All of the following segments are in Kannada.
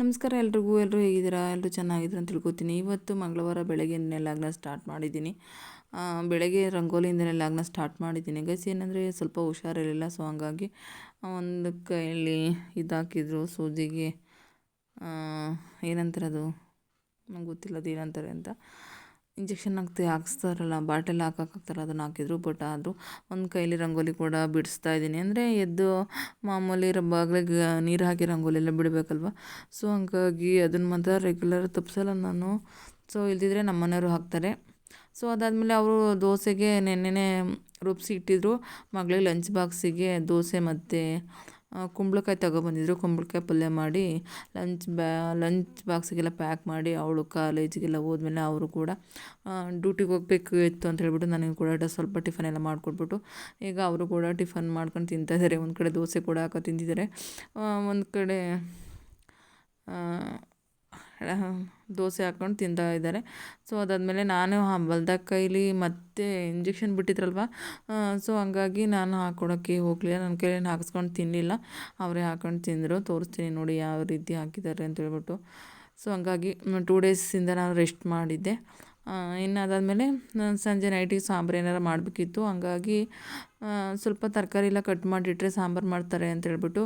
ನಮಸ್ಕಾರ ಎಲ್ರಿಗೂ ಎಲ್ಲರೂ ಹೇಗಿದ್ದೀರಾ? ಎಲ್ಲರೂ ಚೆನ್ನಾಗಿದ್ದೀರಾ ಅಂತ ತಿಳ್ಕೊತೀನಿ. ಇವತ್ತು ಮಂಗಳವಾರ ಬೆಳಗ್ಗೆನೇ ಲಾಗ್ನ ಸ್ಟಾರ್ಟ್ ಮಾಡಿದ್ದೀನಿ. ಬೆಳಗ್ಗೆ ರಂಗೋಲಿಯಿಂದಲೇ ಲಾಗ್ನ ಸ್ಟಾರ್ಟ್ ಮಾಡಿದ್ದೀನಿ. ಗೈಸ್ ಏನಂದರೆ ಸ್ವಲ್ಪ ಹುಷಾರಿರಲಿಲ್ಲ ಸೊ ಹಂಗಾಗಿ ಒಂದು ಕೈಯಲ್ಲಿ ಇದಾಕಿದ್ರು. ಸೂಜಿಗೆ ಏನಂತಾರೆ ಅದು? ನಂಗೆ ಗೊತ್ತಿಲ್ಲ ಅದು ಏನಂತಾರೆ ಅಂತ. ಇಂಜೆಕ್ಷನ್ ಹಾಕ್ತಿ ಹಾಕಿಸ್ತಾರಲ್ಲ, ಬಾಟಲ್ ಹಾಕಕ್ಕಾಗ್ತಾರ ಅದನ್ನು ಹಾಕಿದ್ರು, ಬಟ್ ಆದರೂ ಒಂದು ಕೈಲಿ ರಂಗೋಲಿ ಕೂಡ ಬಿಡಿಸ್ತಾ ಇದ್ದೀನಿ ಅಂದರೆ ಎದ್ದು ಮಾಮೂಲಿ ರಬ್ಬಾಗ್ಲಿಗೆ ಬಾಗಿಲಿಗೆ ನೀರು ಹಾಕಿ ರಂಗೋಲಿ ಎಲ್ಲ ಬಿಡಬೇಕಲ್ವ? ಸೊ ಹಂಗಾಗಿ ಅದನ್ನು ಮಾತ್ರ ರೆಗ್ಯುಲರ್ ತಪ್ಪಿಸಲ್ಲ ನಾನು. ಸೊ ಇಲ್ದಿದ್ರೆ ನಮ್ಮ ಮನೆಯವರು ಹಾಕ್ತಾರೆ. ಸೊ ಅದಾದಮೇಲೆ ಅವರು ದೋಸೆಗೆ ನೆನ್ನೆನೇ ರುಬ್ಬಿಸಿ ಇಟ್ಟಿದ್ರು. ಮಗಳಿಗೆ ಲಂಚ್ ಬಾಕ್ಸಿಗೆ ದೋಸೆ ಮತ್ತು ಕುಂಬಳಕಾಯಿ ತಗೊಬಂದಿದ್ರು. ಕುಂಬಳಕಾಯಿ ಪಲ್ಯ ಮಾಡಿ ಲಂಚ್ ಬ್ಯಾ ಲಂಚ್ ಬಾಕ್ಸಿಗೆಲ್ಲ ಪ್ಯಾಕ್ ಮಾಡಿ, ಅವಳು ಕಾಲೇಜಿಗೆಲ್ಲ ಹೋದ್ಮೇಲೆ ಅವರು ಕೂಡ ಡ್ಯೂಟಿಗೆ ಹೋಗಬೇಕು ಇತ್ತು ಅಂತ ಹೇಳ್ಬಿಟ್ಟು ನನಗೆ ಕೂಡ ಸ್ವಲ್ಪ ಟಿಫನ್ ಎಲ್ಲ ಮಾಡಿಕೊಟ್ಬಿಟ್ಟು, ಈಗ ಅವರು ಕೂಡ ಟಿಫನ್ ಮಾಡ್ಕೊಂಡು ತಿಂತಿದ್ದಾರೆ ಒಂದು ಕಡೆ ದೋಸೆ ಕೂಡ ಹಾಕೋ ತಿಂತಿದ್ದಾರೆ ಒಂದು ಕಡೆ ದೋಸೆ ಹಾಕ್ಕೊಂಡು ತಿಂತಾ ಇದ್ದಾರೆ. ಸೊ ಅದಾದಮೇಲೆ ನಾನು ಹೊಲ್ದಾಗ ಕೈಲಿ ಮತ್ತೆ ಇಂಜೆಕ್ಷನ್ ಬಿಟ್ಟಿದ್ರಲ್ವ? ಸೊ ಹಂಗಾಗಿ ನಾನು ಹಾಕ್ಕೊಡೋಕ್ಕೆ ಹೋಗಲಿಲ್ಲ. ನನ್ನ ಕೈಯಲ್ಲಿ ಹಾಕಿಸ್ಕೊಂಡು ತಿನ್ನಲಿಲ್ಲ ಅವರೇ ಹಾಕೊಂಡು ತಿಂದರು. ತೋರಿಸ್ತೀನಿ ನೋಡಿ ಯಾವ ರೀತಿ ಹಾಕಿದ್ದಾರೆ ಅಂತ ಹೇಳ್ಬಿಟ್ಟು. ಸೊ ಹಂಗಾಗಿ ಟೂ ಡೇಸಿಂದ ನಾನು ರೆಸ್ಟ್ ಮಾಡಿದ್ದೆ. ಇನ್ನು ಅದಾದಮೇಲೆ ಸಂಜೆ ನೈಟಿಗೆ ಸಾಂಬಾರು ಏನಾರು ಮಾಡಬೇಕಿತ್ತು. ಹಂಗಾಗಿ ಸ್ವಲ್ಪ ತರಕಾರಿ ಎಲ್ಲ ಕಟ್ ಮಾಡಿಟ್ಟರೆ ಸಾಂಬಾರು ಮಾಡ್ತಾರೆ ಅಂತ ಹೇಳ್ಬಿಟ್ಟು.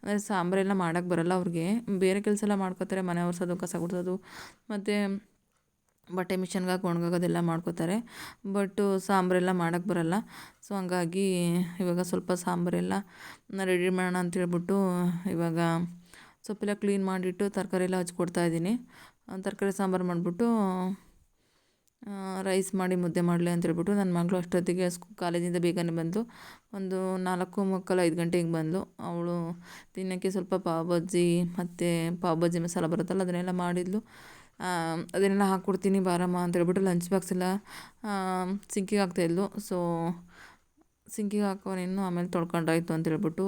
ಅಂದರೆ ಸಾಂಬಾರೆಲ್ಲ ಮಾಡೋಕ್ಕೆ ಬರಲ್ಲ ಅವ್ರಿಗೆ. ಬೇರೆ ಕೆಲಸ ಎಲ್ಲ ಮಾಡ್ಕೋತಾರೆ ಮನೆ ಒರೆಸೋದು ಕಸ ಗುಡಿಸೋದು, ಮತ್ತು ಬಟ್ಟೆ ಮಿಷನ್ಗೆ ಹಾಕಿ ಮಾಡ್ಕೋತಾರೆ. ಬಟ್ಟು ಸಾಂಬಾರೆಲ್ಲ ಮಾಡೋಕ್ಕೆ ಬರೋಲ್ಲ. ಸೊ ಹಂಗಾಗಿ ಇವಾಗ ಸ್ವಲ್ಪ ಸಾಂಬಾರೆಲ್ಲ ರೆಡಿ ಮಾಡೋಣ ಅಂತ ಹೇಳ್ಬಿಟ್ಟು, ಇವಾಗ ಸೊಪ್ಪೆಲ್ಲ ಕ್ಲೀನ್ ಮಾಡಿಟ್ಟು ತರಕಾರಿ ಎಲ್ಲ ಹಚ್ಕೊಡ್ತಾ ಇದ್ದೀನಿ. ತರಕಾರಿ ಸಾಂಬಾರು ಮಾಡಿಬಿಟ್ಟು ರೈಸ್ ಮಾಡಿ ಮುದ್ದೆ ಮಾಡಲಿ ಅಂತ ಹೇಳ್ಬಿಟ್ಟು ನನ್ನ ಮಗಳು ಅಷ್ಟೊತ್ತಿಗೆ ಸ್ಕೂ, ಕಾಲೇಜಿಂದ ಬೇಗನೆ ಬಂದು ಒಂದು ನಾಲ್ಕು ಮುಕ್ಕಾಲು ಐದು ಗಂಟೆಗೆ ಹಿಂಗೆ ಬಂದಳು ಅವಳು ತಿನ್ನೋಕ್ಕೆ ಸ್ವಲ್ಪ ಪಾವ್ ಬಜ್ಜಿ ಮತ್ತು ಪಾವ್ ಬಜ್ಜಿ ಮಸಾಲ ಬರುತ್ತಲ್ಲ ಅದನ್ನೆಲ್ಲ ಮಾಡಿದ್ಲು. ಅದನ್ನೆಲ್ಲ ಹಾಕ್ಕೊಡ್ತೀನಿ ಬಾರಮ್ಮ ಅಂತ ಹೇಳ್ಬಿಟ್ಟು ಲಂಚ್ ಬಾಕ್ಸ್ ಎಲ್ಲ ಸಿಂಕಿಗೆ ಹಾಕ್ತಾಯಿದ್ಲು ಸೊ ಸಿಂಕಿಗೆ ಹಾಕೋನೇನು ಆಮೇಲೆ ತೊಳ್ಕೊಂಡಾಯ್ತು ಅಂತ ಹೇಳ್ಬಿಟ್ಟು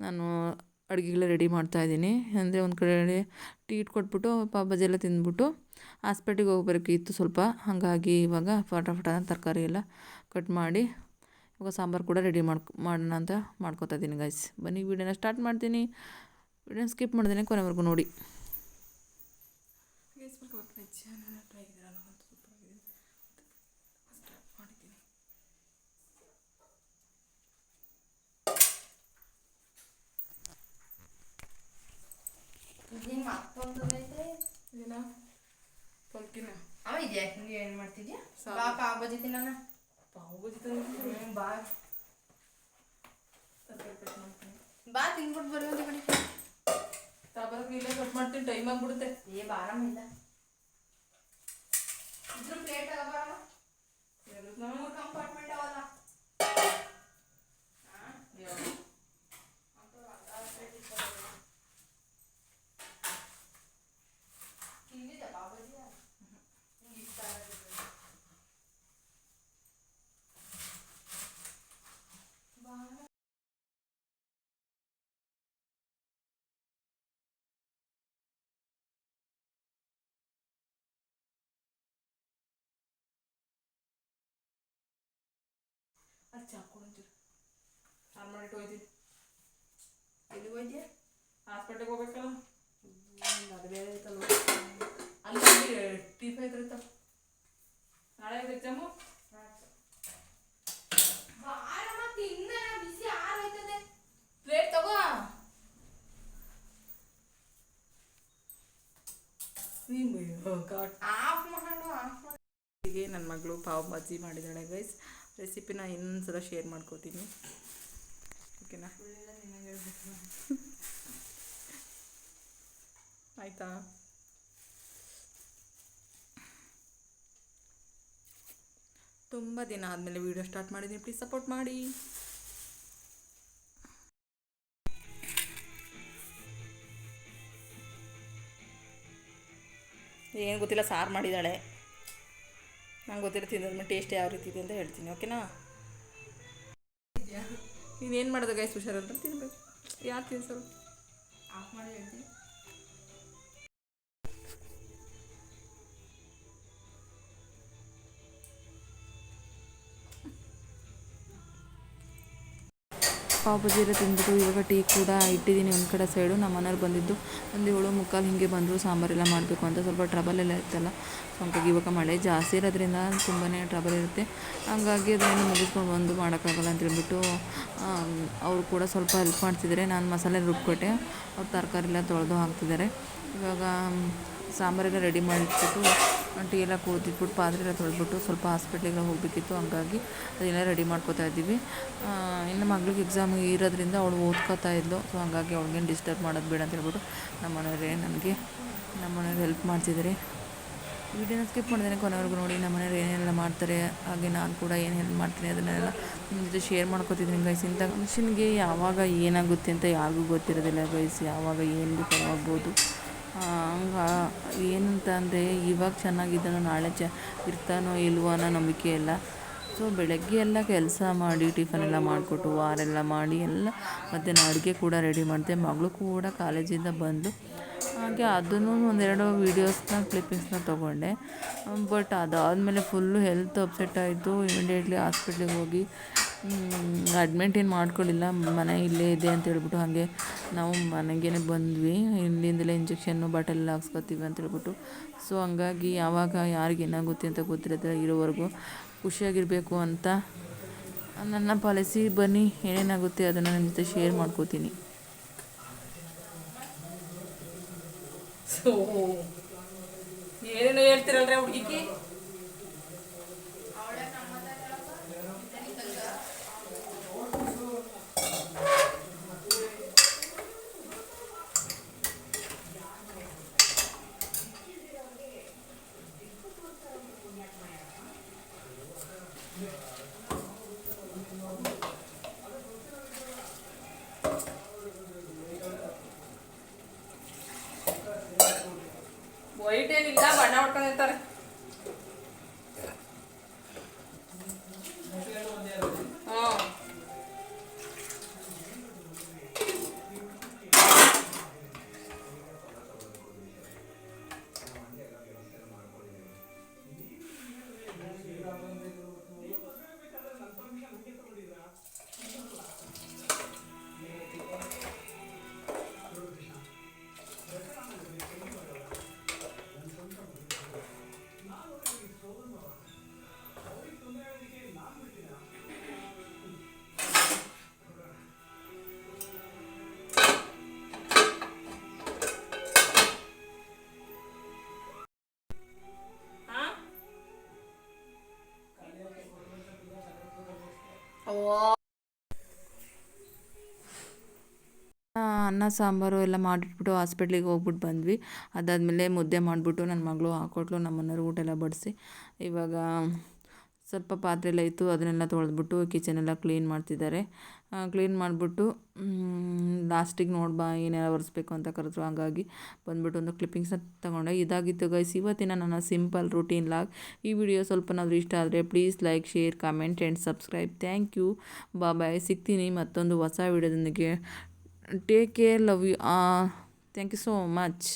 ನಾನು ಅಡುಗೆಗೆಲ್ಲ ರೆಡಿ ಮಾಡ್ತಾಯಿದ್ದೀನಿ ಅಂದರೆ ಒಂದು ಕಡೆ ಟೀ ಇಟ್ಕೊಟ್ಬಿಟ್ಟು ಪಾವ್ ಬಜ್ಜಿ ಎಲ್ಲ ತಿಂದ್ಬಿಟ್ಟು, ಹಾಸ್ಪೆಟ್ಲಿಗೆ ಹೋಗ್ಬೇಕಿತ್ತು ಸ್ವಲ್ಪ. ಹಾಗಾಗಿ ಇವಾಗ ಫಟ ತರಕಾರಿ ಎಲ್ಲ ಕಟ್ ಮಾಡಿ, ಇವಾಗ ಸಾಂಬಾರು ಕೂಡ ರೆಡಿ ಮಾಡ್ಕೊ, ಮಾಡೋಣ ಅಂತ ಮಾಡ್ಕೊತಾ ಇದ್ದೀನಿ ಗೈಸ್ ಬನ್ನಿ, ವೀಡಿಯೋನ ಸ್ಟಾರ್ಟ್ ಮಾಡ್ತೀನಿ. ವೀಡಿಯೋನ ಸ್ಕಿಪ್ ಮಾಡ್ದೇನೆ ಕೊನೆವರೆಗೂ ನೋಡಿ. ಇದೇನ್ ಮತ್ತೊಂದು ಐತೆ ಏನ? ಪಲ್ಕಿನ. ಅವ ಇದ್ಯಾ ಹಿಂಗೆ ಏನ್ ಮಾಡ್ತಿದ್ಯಾ? ಸಾಕು. ಬಾ ಪಾವ್ ಬಜ್ಜಿ ತಿನ್ನೋಣ. ಪಾವ್ ಬಜ್ಜಿ ಹ್ಮ್, ಬಾ. ಬಾ ತಿನ್ಬಿಟ್ಟು ಬರೀ ಒಂದು ಕಡೆ. ತಾಬರಕ್ಕೆ ಇಲ್ಲೇ ಕಟ್ ಮಾಡ್ತೀನಿ. ಟೈಮ್ ಆಗ್ಬಿಡುತ್ತೆ. ಏ ಬಾರಮ್ಮ ಇಲ್ಲ ಇದ್ರ ಪ್ಲೇಟ್ ಬಾರಮ್ಮ ಮೂರು ಕಂಪಾರ್ಟ್ಮೆಂಟ್ ಅವಲ್ಲ ತಿಂದಿದ್ದ ಪಾವ್ ಬಜ್ಜಿ ನಿಂಗೆ ಇಷ್ಟ ಆಗೋದಿಲ್ಲ ಅಲ್ಲಿ ಚಾಕು ಅಂತೀರಿ ಆರು ಮಾಡಿಟ್ಟು ಹೋಯ್ತೀನಿ. ಎಲ್ಲಿ ಹೋಯ್ತೀಯ? ಹಾಸ್ಪಿಟ್ಲಿಗೆ ಹೋಗ್ಬೇಕಲ್ಲ. ಅದು ಬೇರೆ ಐತಲ್ಲ ಅಲ್ಲಿ ಟೀಫ್ ಇರ್ತಾವ ನಾಳೆ ಎಕ್ಸಾಮು ಬಾರಮ್ಮ ತಿನ್ನ ಬಿಸಿ ಆರೋಯ್ತದೆ ಪ್ಲೇಟ್ ತಗೋ. ಆಫ್ ಮಾಡು ಆಫ್ ಮಾಡು. ನನ್ನ ಮಗಳು ಪಾವ್ ಬಾಜಿ ಮಾಡಿದಾಳೆ ಗೈಸ್ ರೆಸಿಪಿನ ಇನ್ನೊಂದು ಸಲ ಶೇರ್ ಮಾಡ್ಕೋತೀನಿ. ಓಕೆನಾ? ಆಯಿತಾ? ತುಂಬ ದಿನ ಆದಮೇಲೆ ವೀಡಿಯೋ ಸ್ಟಾರ್ಟ್ ಮಾಡಿದ್ದೀನಿ. ಪ್ಲೀಸ್ ಸಪೋರ್ಟ್ ಮಾಡಿ. ಏನು ಗೊತ್ತಿಲ್ಲ, ಸಾರು ಮಾಡಿದ್ದಾಳೆ ನಂಗೆ ಗೊತ್ತಿರೋ ತಿಂದಾದ್ಮೇಲೆ ಟೇಸ್ಟ್ ಯಾವ ರೀತಿ ಇದೆ ಅಂತ ಹೇಳ್ತೀನಿ ಓಕೆನಾ ನೀನೇನು ಮಾಡೋದು ಗೈಸ್ ಹುಷಾರಲ್ಲ ತಿನ್ಬೇಕು ಯಾರು ತಿನ್ಸೋರು? ಆಫ್ ಮಾಡಿ ಹೇಳ್ತೀನಿ. ಪಾವ್ ಎಲ್ಲ ತಿಂದ್ಬಿಟ್ಟು ಇವಾಗ ಟೀ ಕೂಡ ಇಟ್ಟಿದ್ದೀನಿ ಒಂದು ಕಡೆ ಸೈಡು ನಮ್ಮ ಮನೆಯವ್ರು ಬಂದಿದ್ದು. ಒಂದು ಏಳು ಮುಕ್ಕಾಲು ಹಿಂಗೆ ಬಂದರು ಸಾಂಬಾರೆಲ್ಲ ಮಾಡಬೇಕು ಅಂತ. ಸ್ವಲ್ಪ ಟ್ರಬಲ್ ಎಲ್ಲ ಇತ್ತಲ್ಲ. ಸೊ ಹಂಗಾಗಿ ಇವಾಗ ಮಳೆ ಜಾಸ್ತಿ ಇರೋದ್ರಿಂದ ತುಂಬಾ ಟ್ರಬಲ್ ಇರುತ್ತೆ. ಹಾಗಾಗಿ ಅದನ್ನು ಮುಗಿಸ್ಕೊಂಡು ಬಂದು ಮಾಡೋಕ್ಕಾಗಲ್ಲ ಅಂತ ಹೇಳ್ಬಿಟ್ಟು ಅವರು ಕೂಡ ಸ್ವಲ್ಪ ಹೆಲ್ಪ್ ಮಾಡ್ತಿದ್ದಾರೆ. ನಾನು ಮಸಾಲೆ ರುಬ್ಕೊಟ್ಟೆ. ಅವ್ರು ತರಕಾರಿ ಎಲ್ಲ ತೊಳೆದು ಹಾಕ್ತಿದ್ದಾರೆ. ಇವಾಗ ಸಾಂಬಾರೆಲ್ಲ ರೆಡಿ ಮಾಡಿಟ್ಬಿಟ್ಟು ಟೀ ಎಲ್ಲ ಕೂತಿದ್ಬಿಟ್ಟು ಪಾತ್ರೆ ಎಲ್ಲ ತೊಳೆದ್ಬಿಟ್ಟು ಸ್ವಲ್ಪ ಹಾಸ್ಪಿಟ್ಲಿಗೆ ಹೋಗಬೇಕಿತ್ತು, ಹಂಗಾಗಿ ಅದೆಲ್ಲ ರೆಡಿ ಮಾಡ್ಕೋತಾ ಇದ್ದೀವಿ. ಇನ್ನು ಮಗಳಿಗೆ ಎಕ್ಸಾಮ್ ಇರೋದ್ರಿಂದ ಅವಳು ಓದ್ಕೋತಾ ಇದ್ಲು ಸೊ ಹಂಗಾಗಿ ಅವಳಿಗೇನು ಡಿಸ್ಟರ್ಬ್ ಮಾಡೋದು ಬೇಡ ಅಂತ ಹೇಳ್ಬಿಟ್ಟು ನಮ್ಮ ಮನೆಯವರೇ ನನಗೆ, ನಮ್ಮ ಮನೆಯವ್ರು ಹೆಲ್ಪ್ ಮಾಡ್ತಿದ್ದಾರೆ. ವಿಡಿಯೋನ ಸ್ಕಿಪ್ ಮಾಡಿದ್ರೆ ಕೊನೆವರೆಗೂ ನೋಡಿ, ನಮ್ಮ ಮನೆಯವ್ರು ಏನೆಲ್ಲ ಮಾಡ್ತಾರೆ, ಹಾಗೆ ನಾನು ಕೂಡ ಏನು ಹೆಲ್ಪ್ ಮಾಡ್ತೀನಿ ಅದನ್ನೆಲ್ಲ ನಿಮ್ಮ ಜೊತೆ ಶೇರ್ ಮಾಡ್ಕೋತಿದ್ದೀನಿ ಗೈಸ್ ಇಂಥ ಮನುಷ್ಯನಿಗೆ ಯಾವಾಗ ಏನಾಗುತ್ತೆ ಅಂತ ಯಾರಿಗೂ ಗೊತ್ತಿರೋದಿಲ್ಲ ಗೈಸ್ ಯಾವಾಗ ಏನು ಬೇಕಾಗ್ಬೋದು ಹಂಗ ಏನಂತ ಅಂದರೆ ಇವಾಗ ಚೆನ್ನಾಗಿದ್ದಾನೋ, ನಾಳೆ ಚ, ಇರ್ತಾನೋ ಇಲ್ವೋ ಅನ್ನೋ ನಂಬಿಕೆ ಇಲ್ಲ. ಸೊ ಬೆಳಗ್ಗೆ ಎಲ್ಲ ಕೆಲಸ ಮಾಡಿ, ಟಿಫನ್ ಎಲ್ಲ ಮಾಡಿಕೊಟ್ಟು ವಾರೆಲ್ಲ ಮಾಡಿ, ಎಲ್ಲ ಮತ್ತು ಅಡುಗೆ ಕೂಡ ರೆಡಿ ಮಾಡಿದೆ. ಮಗಳು ಕೂಡ ಕಾಲೇಜಿಂದ ಬಂದು, ಹಾಗೆ ಅದನ್ನು ಒಂದೆರಡು ವೀಡಿಯೋಸ್ನ ಕ್ಲಿಪ್ಪಿಂಗ್ಸ್ನ ತೊಗೊಂಡೆ. ಬಟ್ ಅದಾದಮೇಲೆ ಫುಲ್ಲು ಹೆಲ್ತ್ ಅಪ್ಸೆಟ್ ಆಯಿತು. ಇಮಿಡಿಯೇಟ್ಲಿ ಹಾಸ್ಪಿಟ್ಲಿಗೆ ಹೋಗಿ ಅಡ್ಮಿಟ್ ಏನು ಮಾಡ್ಕೊಳ್ಳಿಲ್ಲ ಮನೆ ಇಲ್ಲೇ ಇದೆ ಅಂತ ಹೇಳ್ಬಿಟ್ಟು ಹಾಗೆ ನಾವು ಮನೆಗೇನೆ ಬಂದ್ವಿ. ಇಲ್ಲಿಂದಲೇ ಇಂಜೆಕ್ಷನ್ನು ಬಾಟಲ್ ಹಾಕ್ಸ್ಕೊತೀವಿ ಅಂತ ಹೇಳ್ಬಿಟ್ಟು. ಸೊ ಹಂಗಾಗಿ ಯಾವಾಗ ಯಾರಿಗೆ ಏನಾಗುತ್ತೆ ಅಂತ ಗೊತ್ತಿರುತ್ತೆ ಇರೋವರೆಗೂ ಖುಷಿಯಾಗಿರಬೇಕು ಅಂತ ನನ್ನ ಪಾಲಿಸಿ ಬನ್ನಿ, ಏನೇನಾಗುತ್ತೆ ಅದನ್ನು ನನ್ನ ಜೊತೆ ಶೇರ್ ಮಾಡ್ಕೋತೀನಿ. ಸೊ ಏನೇನೋ ಹೇಳ್ತಿರಲ್ರಿ ಹುಡುಗಿಗೆ? ಅನ್ನ, ಸಾಂಬಾರು ಎಲ್ಲ ಮಾಡಿಟ್ಬಿಟ್ಟು ಹಾಸ್ಪಿಟ್ಲಿಗೆ ಹೋಗ್ಬಿಟ್ಟು ಬಂದ್ವಿ. ಅದಾದಮೇಲೆ ಮುದ್ದೆ ಮಾಡಿಬಿಟ್ಟು ನನ್ನ ಮಗಳು ಹಾಕೊಟ್ಲು ನಮ್ಮ ಮನೆಯವ್ರು ಊಟ ಎಲ್ಲ ಬಡಿಸಿ. ಇವಾಗ ಸ್ವಲ್ಪ ಪಾತ್ರೆ ಎಲ್ಲ ಇತ್ತು, ಅದನ್ನೆಲ್ಲ ತೊಳೆದ್ಬಿಟ್ಟು ಕಿಚನೆಲ್ಲ ಕ್ಲೀನ್ ಮಾಡ್ತಿದ್ದಾರೆ. ಕ್ಲೀನ್ ಮಾಡಿಬಿಟ್ಟು ಲಾಸ್ಟಿಗೆ ನೋಡ್ಬಾ ಏನೆಲ್ಲ ಒರೆಸ್ಬೇಕು ಅಂತ ಕರೆದ್ರು. ಹಾಗಾಗಿ ಬಂದ್ಬಿಟ್ಟು ಒಂದು ಕ್ಲಿಪ್ಪಿಂಗ್ಸ್ನ ತಗೊಂಡೆ. ಇದಾಗಿತ್ತು ಗೈಸ್ ಇವತ್ತಿನ ನನ್ನ ಸಿಂಪಲ್ ರೂಟೀನ್ ಲಾಗ್ ಈ ವಿಡಿಯೋ ಸ್ವಲ್ಪನಾದರೂ ಇಷ್ಟ ಆದರೆ please like share comment and subscribe thank you bye ಸಿಗ್ತೀನಿ ಮತ್ತೊಂದು ಹೊಸ ವಿಡಿಯೋದೊಂದಿಗೆ take care love you thank you so much